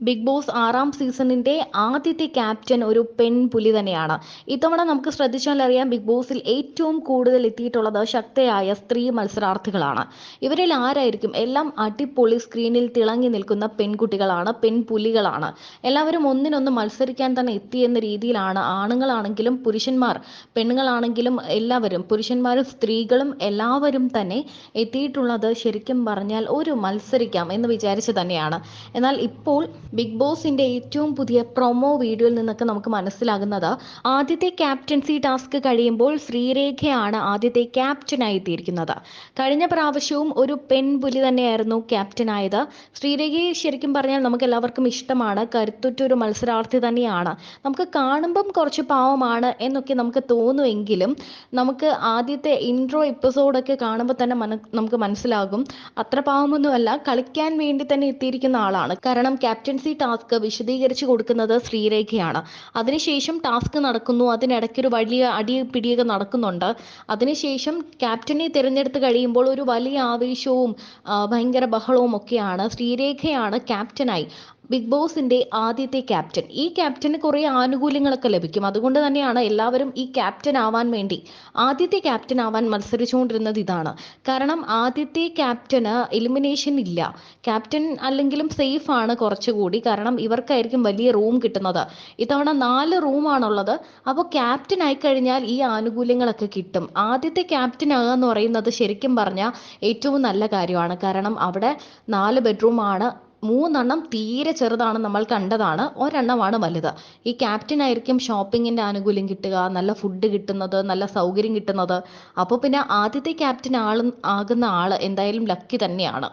Big boss ആറാം സീസണിന്റെ ആദ്യത്തെ ക്യാപ്റ്റൻ ഒരു പെൺപുലി തന്നെയാണ്. ഇത്തവണ നമുക്ക് ശ്രദ്ധിച്ചാൽ അറിയാം ബിഗ് ബോസിൽ ഏറ്റവും കൂടുതൽ എത്തിയിട്ടുള്ളത് ശക്തയായ സ്ത്രീ മത്സരാർത്ഥികളാണ്. ഇവരിൽ ആരായിരിക്കും? എല്ലാം അടിപൊളി സ്ക്രീനിൽ തിളങ്ങി നിൽക്കുന്ന പെൺകുട്ടികളാണ് പെൺപുലികളാണ് എല്ലാവരും ഒന്നിനൊന്ന് മത്സരിക്കാൻ തന്നെ എത്തിയെന്ന രീതിയിലാണ് ആണുങ്ങളാണെങ്കിലും പുരുഷന്മാർ പെണ്ണുങ്ങളാണെങ്കിലും എല്ലാവരും പുരുഷന്മാരും സ്ത്രീകളും എല്ലാവരും തന്നെ എത്തിയിട്ടുള്ളത് ശരിക്കും പറഞ്ഞാൽ ഒരു മത്സരിക്കാം എന്ന് വിചാരിച്ചു തന്നെയാണ്. എന്നാൽ ഇപ്പോൾ ബിഗ് ബോസിന്റെ ഏറ്റവും പുതിയ പ്രൊമോ വീഡിയോയിൽ നിന്നൊക്കെ നമുക്ക് മനസ്സിലാകുന്നത് ആദ്യത്തെ ക്യാപ്റ്റൻസി ടാസ്ക് കഴിയുമ്പോൾ ശ്രീരേഖയാണ് ആദ്യത്തെ ക്യാപ്റ്റനായി എത്തിയിരിക്കുന്നത്. കഴിഞ്ഞ പ്രാവശ്യവും ഒരു പെൺപുലി തന്നെയായിരുന്നു ക്യാപ്റ്റനായത് ശ്രീരേഖയെ ശരിക്കും പറഞ്ഞാൽ നമുക്ക് എല്ലാവർക്കും ഇഷ്ടമാണ്. കരുത്തുറ്റ ഒരു മത്സരാർത്ഥി തന്നെയാണ്. നമുക്ക് കാണുമ്പം കുറച്ച് പാവമാണ് എന്നൊക്കെ നമുക്ക് തോന്നുമെങ്കിലും നമുക്ക് ആദ്യത്തെ ഇൻട്രോ എപ്പിസോഡൊക്കെ കാണുമ്പോൾ തന്നെ നമുക്ക് മനസ്സിലാകും. അത്ര പാവമൊന്നുമല്ല കളിക്കാൻ വേണ്ടി തന്നെ എത്തിയിരിക്കുന്ന ആളാണ്. കാരണം ക്യാപ്റ്റൻസി ടാസ്ക് വിശദീകരിച്ചു കൊടുക്കുന്നത് ശ്രീരേഖയാണ്. അതിനുശേഷം ടാസ്ക് നടക്കുന്നു. അതിനിടയ്ക്കൊരു വലിയ അടി പിടിയൊക്കെ നടക്കുന്നുണ്ട്. അതിനുശേഷം ക്യാപ്റ്റനെ തിരഞ്ഞെടുത്ത് കഴിയുമ്പോൾ ഒരു വലിയ ആവേശവും ഭയങ്കര ബഹളവും ഒക്കെയാണ് ശ്രീരേഖയാണ് ക്യാപ്റ്റനായി ബിഗ് ബോസിന്റെ ആദ്യത്തെ ക്യാപ്റ്റൻ. ഈ ക്യാപ്റ്റന് കുറെ ആനുകൂല്യങ്ങളൊക്കെ ലഭിക്കും. അതുകൊണ്ട് തന്നെയാണ് എല്ലാവരും ഈ ക്യാപ്റ്റൻ ആവാൻ വേണ്ടി ആദ്യത്തെ ക്യാപ്റ്റൻ ആവാൻ മത്സരിച്ചുകൊണ്ടിരുന്നത് ഇതാണ്. കാരണം ആദ്യത്തെ ക്യാപ്റ്റന് എലിമിനേഷൻ ഇല്ല. ക്യാപ്റ്റൻ അല്ലെങ്കിലും സേഫ് ആണ് കുറച്ചുകൂടി. കാരണം ഇവർക്കായിരിക്കും വലിയ റൂം കിട്ടുന്നത്. ഇത്തവണ നാല് റൂമാണുള്ളത് അപ്പോൾ ക്യാപ്റ്റൻ ആയി കഴിഞ്ഞാൽ ഈ ആനുകൂല്യങ്ങളൊക്കെ കിട്ടും. ആദ്യത്തെ ക്യാപ്റ്റൻ ആകുക എന്ന് പറയുന്നത് ശരിക്കും പറഞ്ഞാൽ ഏറ്റവും നല്ല കാര്യമാണ്. കാരണം അവിടെ നാല് ബെഡ്റൂമാണ് മൂന്നെണ്ണം തീരെ ചെറുതാണ് നമ്മൾ കണ്ടതാണ്. ഒരെണ്ണമാണ് വലുത്. ഈ ക്യാപ്റ്റൻ ആയിരിക്കും ഷോപ്പിങ്ങിന്റെ ആനുകൂല്യം കിട്ടുക നല്ല ഫുഡ് കിട്ടുന്നത് നല്ല സൗകര്യം കിട്ടുന്നത്. അപ്പോൾ പിന്നെ ആദ്യത്തെ ക്യാപ്റ്റൻ ആൾ ആകുന്ന ആൾ എന്തായാലും ലക്കി തന്നെയാണ്.